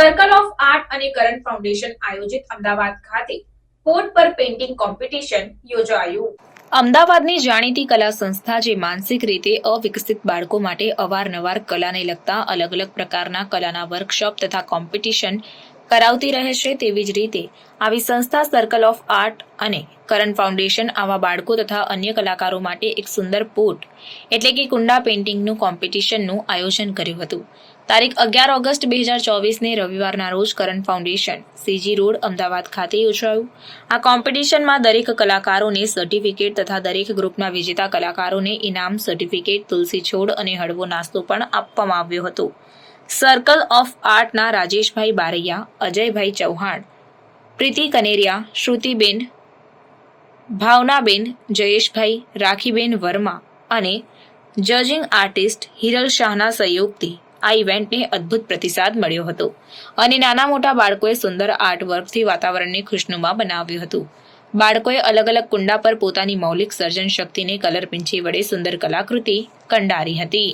Of art અને કરંટ foundation આયોજિત અમદાવાદ ખાતે પોર્ટ પર પેઇન્ટિંગ કોમ્પિટિશન યોજાયું. અમદાવાદની જાણીતી કલા સંસ્થા જે માનસિક રીતે અવિકસિત બાળકો માટે અવારનવાર કલાને લગતા અલગ અલગ પ્રકારના કલાના વર્કશોપ તથા કોમ્પિટિશન કરાવતી રહે છે તેવી જ રીતે આવી સંસ્થા સર્કલ ઓફ આર્ટ અને કરણ ફાઉન્ડેશન આવા બાળકો તથા અન્ય કલાકારો માટે એક સુંદર પોટ એટલે કે કુંડા પેઇન્ટિંગનું કોમ્પિટિશનનું આયોજન કર્યું હતું. તારીખ અગિયાર ઓગસ્ટ બે હજાર ચોવીસને રવિવારના રોજ Karan foundation CG road Ahmedabad ખાતે યોજાયું. આ કોમ્પિટિશનમાં દરેક કલાકારોને સર્ટિફિકેટ તથા દરેક ગ્રુપના વિજેતા કલાકારોને ઇનામ સર્ટિફિકેટ તુલસી છોડ અને હળવો નાસ્તો પણ આપવામાં આવ્યો હતો. સર્કલ ઓફ આર્ટના રાજેશભાઈ બારૈયા, અજયભાઈ ચૌહાણ, પ્રીતિ કનેરિયા, શ્રુતિબેન, ભાવનાબેન, જયેશભાઈ, રાખીબેન વર્મા અને જજિંગ આર્ટિસ્ટ હિરલ શાહના સહયોગથી આ ઇવેન્ટને અદ્ભુત પ્રતિસાદ મળ્યો હતો. અને નાના મોટા બાળકોએ સુંદર આર્ટવર્કથી વાતાવરણને ખુશનુમા બનાવ્યું હતું. બાળકોએ અલગ અલગ કુંડા પર પોતાની મૌલિક સર્જન શક્તિને કલર પિંછી વડે સુંદર કલાકૃતિ કંડારી હતી.